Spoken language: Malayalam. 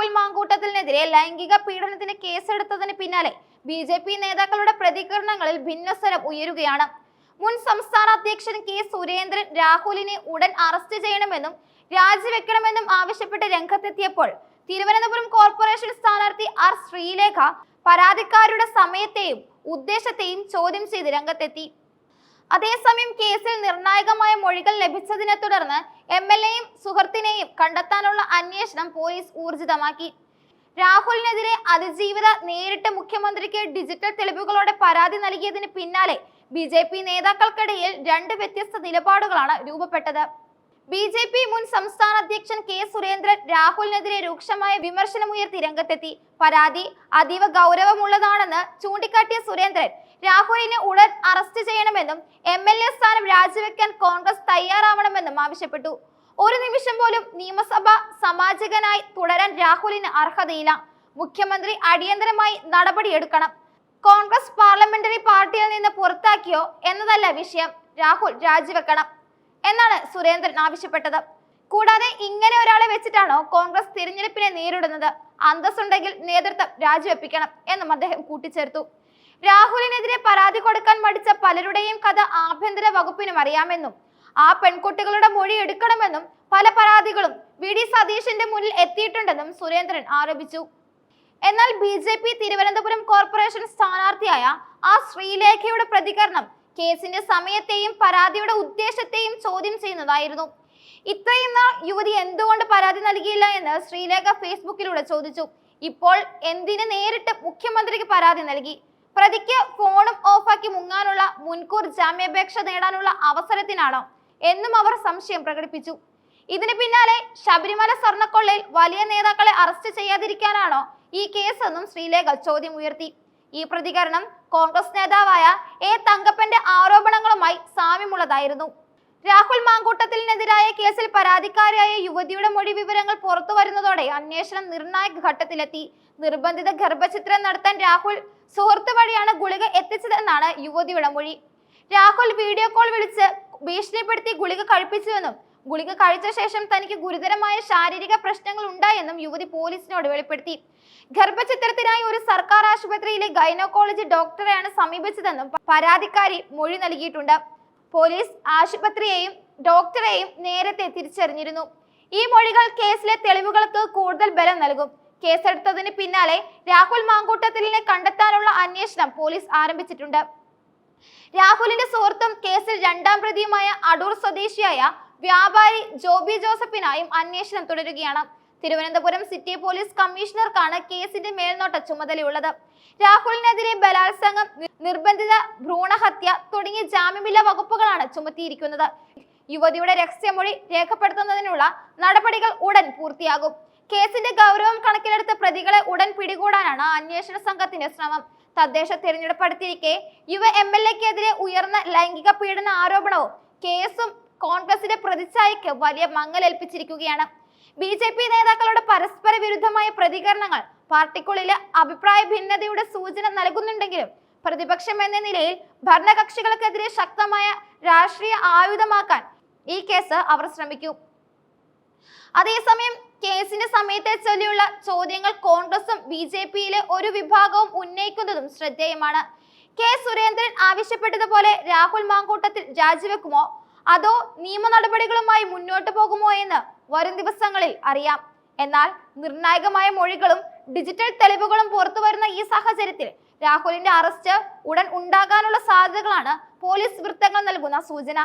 രാഹുൽ മാങ്കൂട്ടത്തിനെതിരെ ലൈംഗിക പീഡനത്തിന് കേസെടുത്തതിന് പിന്നാലെ ബി ജെ പി നേതാക്കളുടെ പ്രതികരണങ്ങളിൽ ഭിന്നസ്വരം ഉയരുകയാണ്. മുൻ സംസ്ഥാന അധ്യക്ഷൻ കെ സുരേന്ദ്രൻ രാഹുലിനെ ഉടൻ അറസ്റ്റ് ചെയ്യണമെന്നും രാജിവെക്കണമെന്നും ആവശ്യപ്പെട്ട് രംഗത്തെത്തിയപ്പോൾ തിരുവനന്തപുരം കോർപ്പറേഷൻ സ്ഥാനാർത്ഥി ആർ ശ്രീലേഖ പരാതിക്കാരുടെ സമയത്തെയും ഉദ്ദേശത്തെയും ചോദ്യം ചെയ്ത് രംഗത്തെത്തി. അതേസമയം കേസിൽ നിർണായകമായ മൊഴികൾ ലഭിച്ചതിനെ തുടർന്ന് എം എൽ എയും സുഹൃത്തിനെയും കണ്ടെത്താനുള്ള അന്വേഷണം പോലീസ് ഊർജിതമാക്കി. രാഹുലിനെതിരെ അതിജീവിത നേരിട്ട് മുഖ്യമന്ത്രിക്ക് ഡിജിറ്റൽ തെളിവുകളോടെ പരാതി നൽകിയതിന് പിന്നാലെ ബി ജെ പി നേതാക്കൾക്കിടയിൽ രണ്ട് വ്യത്യസ്ത നിലപാടുകളാണ് രൂപപ്പെട്ടത്. ബി ജെ പി മുൻ സംസ്ഥാന അധ്യക്ഷൻ കെ സുരേന്ദ്രൻ രാഹുലിനെതിരെ രൂക്ഷമായ വിമർശനമുയർത്തി രംഗത്തെത്തി. പരാതി അതീവ ഗൗരവമുള്ളതാണെന്ന് ചൂണ്ടിക്കാട്ടിയ സുരേന്ദ്രൻ രാഹുലിനെ ഉടൻ അറസ്റ്റ് ചെയ്യണമെന്നും എം എൽ എ സ്ഥാനം രാജിവെക്കാൻ കോൺഗ്രസ് തയ്യാറാവണമെന്നും ആവശ്യപ്പെട്ടു. ഒരു നിമിഷം പോലും നിയമസഭ സമാജകനായി തുടരാൻ രാഹുലിന് അർഹതയില്ല. മുഖ്യമന്ത്രി അടിയന്തരമായി നടപടിയെടുക്കണം. കോൺഗ്രസ് പാർലമെന്ററി പാർട്ടിയിൽ നിന്ന് പുറത്താക്കിയോ എന്നതല്ല വിഷയം. രാഹുൽ രാജിവെക്കണം എന്നാണ് സുരേന്ദ്രൻ ആവശ്യപ്പെട്ടത്. കൂടാതെ ഇങ്ങനെ ഒരാളെ വെച്ചിട്ടാണോ കോൺഗ്രസ് തിരഞ്ഞെടുപ്പിനെ നേരിടുന്നത്? അന്തസ്സുണ്ടെങ്കിൽ നേതൃത്വം രാജിവെപ്പിക്കണം എന്നും അദ്ദേഹം കൂട്ടിച്ചേർത്തു. രാഹുലിനെതിരെ പരാതി കൊടുക്കാൻ മടിച്ച പലരുടെയും കഥ ആഭ്യന്തര വകുപ്പിനും അറിയാമെന്നും ആ പെൺകുട്ടികളുടെ മൊഴി എടുക്കണമെന്നും പല പരാതികളും വി ഡി സതീഷിന്റെ മുന്നിൽ എത്തിയിട്ടുണ്ടെന്നും സുരേന്ദ്രൻ ആരോപിച്ചു. എന്നാൽ B J P Thiruvananthapuram corporation സ്ഥാനാർത്ഥിയായ ആ ശ്രീലേഖയുടെ പ്രതികരണം കേസിന്റെ സമയത്തെയും പരാതിയുടെ ഉദ്ദേശത്തെയും ചോദ്യം ചെയ്യുന്നതായിരുന്നു. ഇത്രയും നാൾ യുവതി എന്തുകൊണ്ട് പരാതി നൽകിയില്ല എന്ന് ശ്രീലേഖ ഫേസ്ബുക്കിലൂടെ ചോദിച്ചു. ഇപ്പോൾ എന്തിന് നേരിട്ട് മുഖ്യമന്ത്രിക്ക് പരാതി നൽകി? പ്രതിക്ക് ഫോണും ഓഫാക്കി മുങ്ങാനുള്ള മുൻകൂർ ജാമ്യാപേക്ഷ നേടാനുള്ള അവസരത്തിനാണോ എന്നും അവർ സംശയം പ്രകടിപ്പിച്ചു. ഇതിന് പിന്നാലെ ശബരിമല സ്വർണക്കൊള്ളയിൽ വലിയ നേതാക്കളെ അറസ്റ്റ് ചെയ്യാതിരിക്കാനാണോ ഈ കേസെന്നും ശ്രീലേഖ ചോദ്യം ഉയർത്തി. ഈ പ്രതികരണം കോൺഗ്രസ് നേതാവായ എ തങ്കപ്പന്റെ ആരോപണങ്ങളുമായി സാമ്യമുള്ളതായിരുന്നു. രാഹുൽ മാങ്കൂട്ടത്തിനെതിരായ കേസിൽ പരാതിക്കാരിയായ യുവതിയുടെ മൊഴി വിവരങ്ങൾ പുറത്തു വരുന്നതോടെ അന്വേഷണം നിർണായക ഘട്ടത്തിലെത്തി. നിർബന്ധിത ഗർഭചിത്രം നടത്താൻ രാഹുൽ സുഹൃത്ത് വഴിയാണ് ഗുളിക എത്തിച്ചതെന്നാണ് യുവതിയുടെ മൊഴി. രാഹുൽ വീഡിയോ കോൾ വിളിച്ച് ഭീഷണിപ്പെടുത്തി ഗുളിക കഴിപ്പിച്ചുവെന്നും ഗുളിക കഴിച്ച ശേഷം തനിക്ക് ഗുരുതരമായ ശാരീരിക പ്രശ്നങ്ങൾ ഉണ്ടായെന്നും യുവതി പോലീസിനോട് വെളിപ്പെടുത്തി. ഗർഭചിത്രത്തിനായി ഒരു സർക്കാർ ആശുപത്രിയിലെ ഗൈനക്കോളജി ഡോക്ടറെയാണ് സമീപിച്ചതെന്നും പരാതിക്കാരി മൊഴി നൽകിയിട്ടുണ്ട്. പോലീസ് ആശുപത്രിയെയും ഡോക്ടറെയും നേരത്തെ തിരിച്ചറിഞ്ഞിരുന്നു. ഈ മൊഴികൾ കേസിലെ തെളിവുകൾക്ക് കൂടുതൽ ബലം നൽകും. കേസെടുത്തതിന് പിന്നാലെ രാഹുൽ മാങ്കൂട്ടത്തിലിനെ കണ്ടെത്താനുള്ള അന്വേഷണം പോലീസ് ആരംഭിച്ചിട്ടുണ്ട്. രാഹുലിന്റെ സുഹൃത്തും കേസിൽ രണ്ടാം പ്രതിയുമായ അടൂർ സ്വദേശിയായ വ്യാപാരി ജോബി ജോസഫിനായും അന്വേഷണം തുടരുകയാണ്. തിരുവനന്തപുരം സിറ്റി പോലീസ് കമ്മീഷണർക്കാണ് കേസിന്റെ മേൽനോട്ട ചുമതലയുള്ളത്. രാഹുലിനെതിരെ ബലാത്സംഗം നിർബന്ധിത ഭ്രൂണഹത്യ തുടങ്ങിയ ജാമ്യമില്ലാ വകുപ്പുകളാണ് ചുമത്തിയിരിക്കുന്നത്. യുവതിയുടെ രഹസ്യമൊഴി രേഖപ്പെടുത്തുന്നതിനുള്ള നടപടികൾ ഉടൻ പൂർത്തിയാകും. കേസിന്റെ ഗൗരവം കണക്കിലെടുത്ത് പ്രതികളെ ഉടൻ പിടികൂടാനാണ് അന്വേഷണ സംഘത്തിന്റെ ശ്രമം. തദ്ദേശ തെരഞ്ഞെടുപ്പ് അടുത്തിരിക്കെ യുവ എം എൽ എക്കെതിരെ ഉയർന്ന ലൈംഗിക പീഡന ആരോപണവും കേസും കോൺഗ്രസിന്റെ പ്രതിച്ഛായയ്ക്ക് വലിയ മങ്ങലേൽപ്പിച്ചിരിക്കുകയാണ്. ബി ജെ പി നേതാക്കളുടെ പരസ്പര വിരുദ്ധമായ പ്രതികരണങ്ങൾ പാർട്ടിക്കുള്ളിലെ അഭിപ്രായ ഭിന്നതയുടെ സൂചന നൽകുന്നുണ്ടെങ്കിലും പ്രതിപക്ഷം എന്ന നിലയിൽ ഭരണകക്ഷികൾക്കെതിരെ ശക്തമായ രാഷ്ട്രീയ ആയുധമാക്കാൻ ഈ കേസ് അവർ ശ്രമിക്കും. അതേസമയം കേസിന്റെ സമയത്തെ ചൊല്ലിയുള്ള ചോദ്യങ്ങൾ കോൺഗ്രസും ബി ജെ പിയിലെ ഒരു വിഭാഗവും ഉന്നയിക്കുന്നതും ശ്രദ്ധേയമാണ്. കെ സുരേന്ദ്രൻ ആവശ്യപ്പെട്ടതുപോലെ രാഹുൽ മാങ്കൂട്ടത്തിൽ രാജിവെക്കുമോ? അതോ നിയമ നടപടികളുമായി മുന്നോട്ട് പോകുമോ എന്ന് വരും ദിവസങ്ങളിൽ അറിയാം. എന്നാൽ നിർണായകമായ മൊഴികളും ഡിജിറ്റൽ തെളിവുകളും പുറത്തു വരുന്ന ഈ സാഹചര്യത്തിൽ രാഹുലിന്റെ അറസ്റ്റ് ഉടൻ ഉണ്ടാകാനുള്ള സാധ്യതകളാണ് പോലീസ് വൃത്തങ്ങൾ നൽകുന്ന സൂചന.